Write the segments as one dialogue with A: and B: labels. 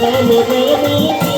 A: Namo Namo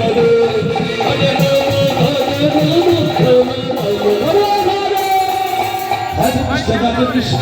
B: Krishna Krishna